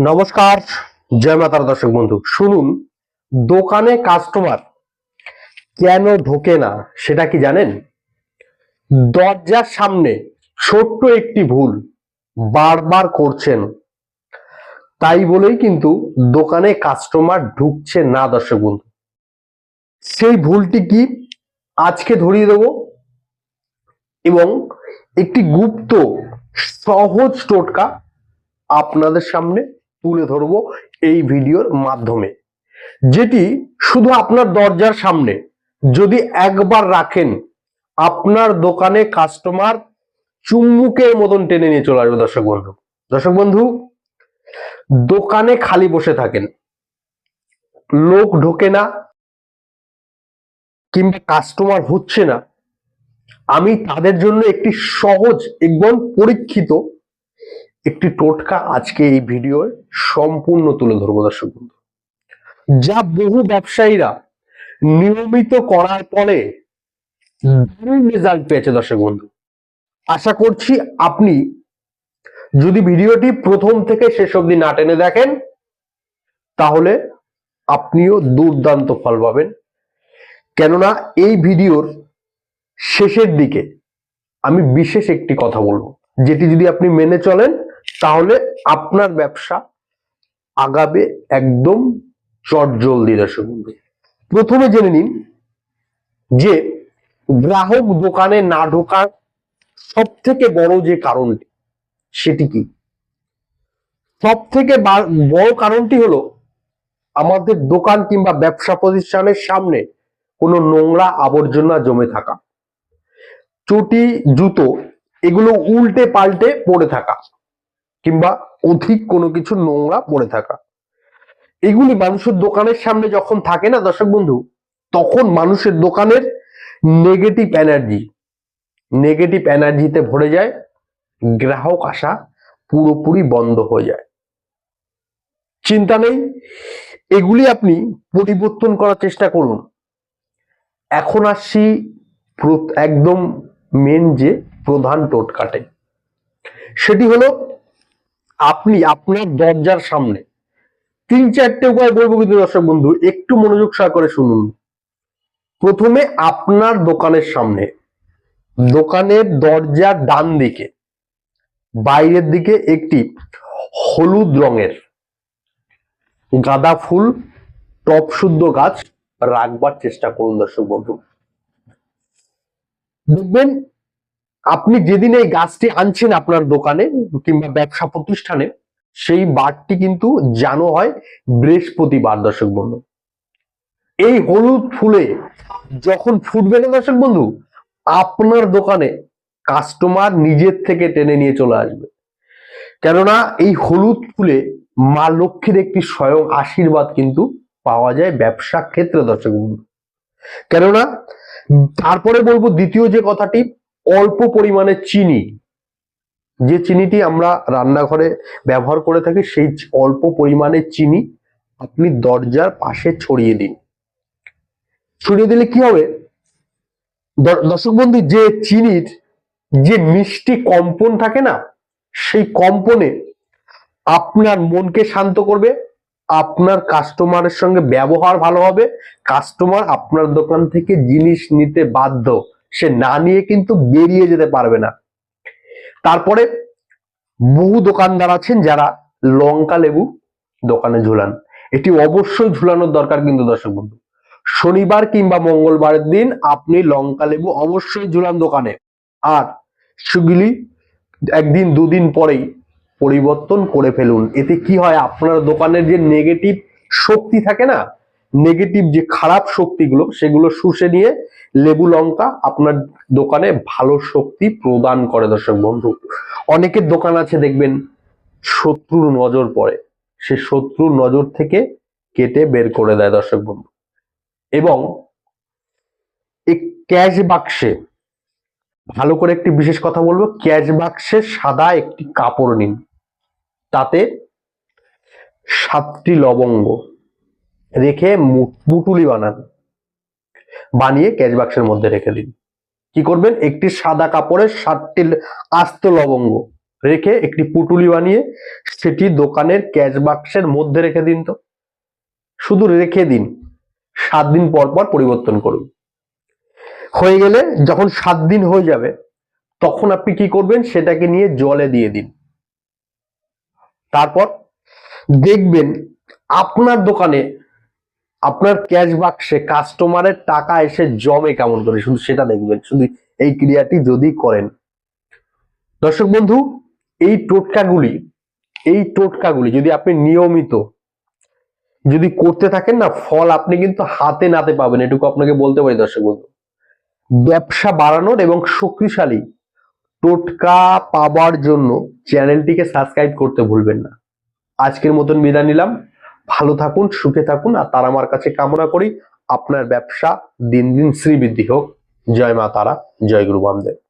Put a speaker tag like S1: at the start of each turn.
S1: নমস্কার, জয় মাতার দর্শক বন্ধু। শুনুন, দোকানে কাস্টমার কেন ঢোকে না, সেটা কি জানেন? দরজার সামনে ছোট্ট একটি ভুল বারবার করছেন। তাই বলেই কিন্তু দোকানে কাস্টমার ঢুকছে না দর্শক বন্ধু। সেই ভুলটি কি আজকে ধরিয়ে দেব? এবং একটি গুপ্ত, সহজ টোটকা আপনাদের সামনে তুলে ধরবো এই ভিডিওর মাধ্যমে। যেটি শুধু আপনার দরজার সামনে, যদি একবার রাখেন, আপনার দোকানে কাস্টমার চুম্বুকের মতন টেনে নিয়ে চলে আসবে, দর্শক বন্ধু। দর্শক বন্ধু, দোকানে খালি বসে থাকেন। লোক ঢোকে না, কিংবা কাস্টমার হচ্ছে না। আমি তাদের জন্য একটি সহজ এবং পরীক্ষিত একটি টোটকা আজকে এই ভিডিও সম্পূর্ণ তুলে ধরবো দর্শক বন্ধু। যা বহু ব্যবসায়ীরা নিয়মিত করার পরে দারুণ রেজাল্ট পেয়েছে দর্শক বন্ধু। আশা করছি আপনি যদি ভিডিওটি প্রথম থেকে শেষ অবধি না টেনে দেখেন তাহলে আপনিও দুর্দান্ত ফল পাবেন। কেননা এই ভিডিওর শেষের দিকে আমি বিশেষ একটি কথা বলব যেটি যদি আপনি মেনে চলেন তাহলে আপনার ব্যবসা আগাবে একদম চটজলদি দর্শক প্রথমে জেনে নিন যে গ্রাহক দোকানে না ঢোকার সব থেকে বড় যে কারণটি, সেটি কি? সব থেকে বড় কারণটি হলো আমাদের দোকান কিংবা ব্যবসা প্রতিষ্ঠানের সামনে কোনো নোংরা আবর্জনা জমে থাকা, চটি, জুতো এগুলো উল্টে পাল্টে পড়ে থাকা। কিংবা অধিক কোনো কিছু নোংরা পড়ে থাকা। এগুলি মানুষের দোকানের সামনে যখন থাকে না দর্শক বন্ধু, তখন মানুষের দোকানের নেগেটিভ এনার্জি নেগেটিভ এনার্জিতে ভরে যায়, গ্রাহক আসা পুরোপুরি বন্ধ হয়ে যায়। চিন্তা নেই, এগুলি আপনি পরিবর্তন করার চেষ্টা করুন। এখন আসছি একদম মেন যে প্রধান টোটকাটে। সেটি হলো আপনি আপনার দরজার সামনে তিন চারটে উপায় বলব কিন্তু দর্শক বন্ধু, একটু মনোযোগ সহকারে শুনুন। প্রথমে আপনার দোকানের সামনে, দোকানের দরজার ডান দিকে, বাইরের দিকে একটি হলুদ রঙের গাঁদা ফুল, টপ শুদ্ধ গাছ, রাখবার চেষ্টা করুন দর্শক বন্ধু। দেখবেন আপনি যেদিন এই গাছটি আনছেন আপনার দোকানে কিংবা ব্যবসা প্রতিষ্ঠানে, সেই বারটি কিন্তু জানো হয় বৃহস্পতিবার, দর্শক বন্ধু। এই হলুদ ফুলে যখন ফুটবে না, দর্শক বন্ধু, আপনার দোকানে কাস্টমার নিজের থেকে টেনে নিয়ে চলে আসবে। কেননা এই হলুদ ফুলে মা লক্ষ্মীর একটি স্বয়ং আশীর্বাদ কিন্তু পাওয়া যায় ব্যবসা ক্ষেত্রে, দর্শক বন্ধু। কেননা, তারপরে বলব দ্বিতীয় যে কথাটি অল্প পরিমাণে চিনি। যে চিনিটি আমরা রান্নাঘরে ব্যবহার করে থাকি, সেই অল্প পরিমাণে চিনি আপনি দরজার পাশে ছড়িয়ে দিন। ছড়িয়ে দিলে কি হবে? দর্শক বন্ধু, যে চিনির যে মিষ্টি কম্পন থাকে না, সেই কম্পনে আপনার মনকে শান্ত করবে, আপনার কাস্টমারের সঙ্গে ব্যবহার ভালো হবে, কাস্টমার আপনার দোকান থেকে জিনিস নিতে বাধ্য। সে না নিয়ে কিন্তু বেরিয়ে যেতে পারবে না। তারপরে বহু দোকানদার আছেন যারা লঙ্কা লেবু দোকানে ঝুলান। এটি অবশ্যই ঝুলানোর দরকার কিন্তু দর্শক বন্ধু। শনিবার কিংবা মঙ্গলবারের দিন আপনি লঙ্কা লেবু অবশ্যই ঝুলান দোকানে। আর সেগুলি একদিন দুদিন পরেই পরিবর্তন করে ফেলুন। এতে কি হয়? আপনার দোকানের যে নেগেটিভ শক্তি থাকে না নেগেটিভ যে খারাপ শক্তিগুলো, সেগুলো শুষে নিয়ে লেবু লঙ্কা আপনার দোকানে ভালো শক্তি প্রদান করে, দর্শক বন্ধু। অনেকের দোকান আছে, দেখবেন, শত্রুর নজর পড়ে। সে শত্রুর নজর থেকে কেটে বের করে দেয়, দর্শক বন্ধু। এবং এই ক্যাশ বাক্সে, ভালো করে একটি বিশেষ কথা বলব, ক্যাশ বাক্সে সাদা একটি কাপড় নিন। তাতে সাতটি লবঙ্গ। রেখে পুটুলি বানান। বানিয়ে ক্যাশ বাক্সের মধ্যে রেখে দিন। কি করবেন? একটি সাদা কাপড়ে সাতটি আস্ত লবঙ্গ রেখে একটি পুটুলি বানিয়ে সেটি দোকানের ক্যাশ বাক্সের মধ্যে রেখে দিন তো। শুধু রেখে দিন। সাত দিন পর পর পরিবর্তন করুন। হয়ে গেলে যখন সাত দিন হয়ে যাবে, তখন আপনি কি করবেন? সেটাকে নিয়ে জলে দিয়ে দিন। তারপর দেখবেন আপনার দোকানে আপনার ক্যাশ বাক্সে কাস্টমারের টাকা এসে জমে কেমন করে? শুধু সেটা দেখবেন, শুধু এই ক্রিয়াটি যদি করেন। দর্শক বন্ধু, এই টোটকাগুলি এই টোটকাগুলি যদি আপনি নিয়মিত যদি করতে থাকেন না, ফল আপনি কিন্তু হাতে নাতে পাবেন। এটুকু আপনাকে বলতে পারি দর্শক বন্ধু। ব্যবসা বাড়ানোর এবং শক্তিশালী টোটকা পাবার জন্য চ্যানেলটিকে সাবস্ক্রাইব করতে ভুলবেন না। আজকের মতন বিদায় নিলাম। ভালো থাকুন, সুখে থাকুন, আর তার আমার কাছে কামনা করি, আপনার ব্যবসা দিন দিন শ্রীবৃদ্ধি হোক। জয় মা তারা, জয় গুরু বামদেব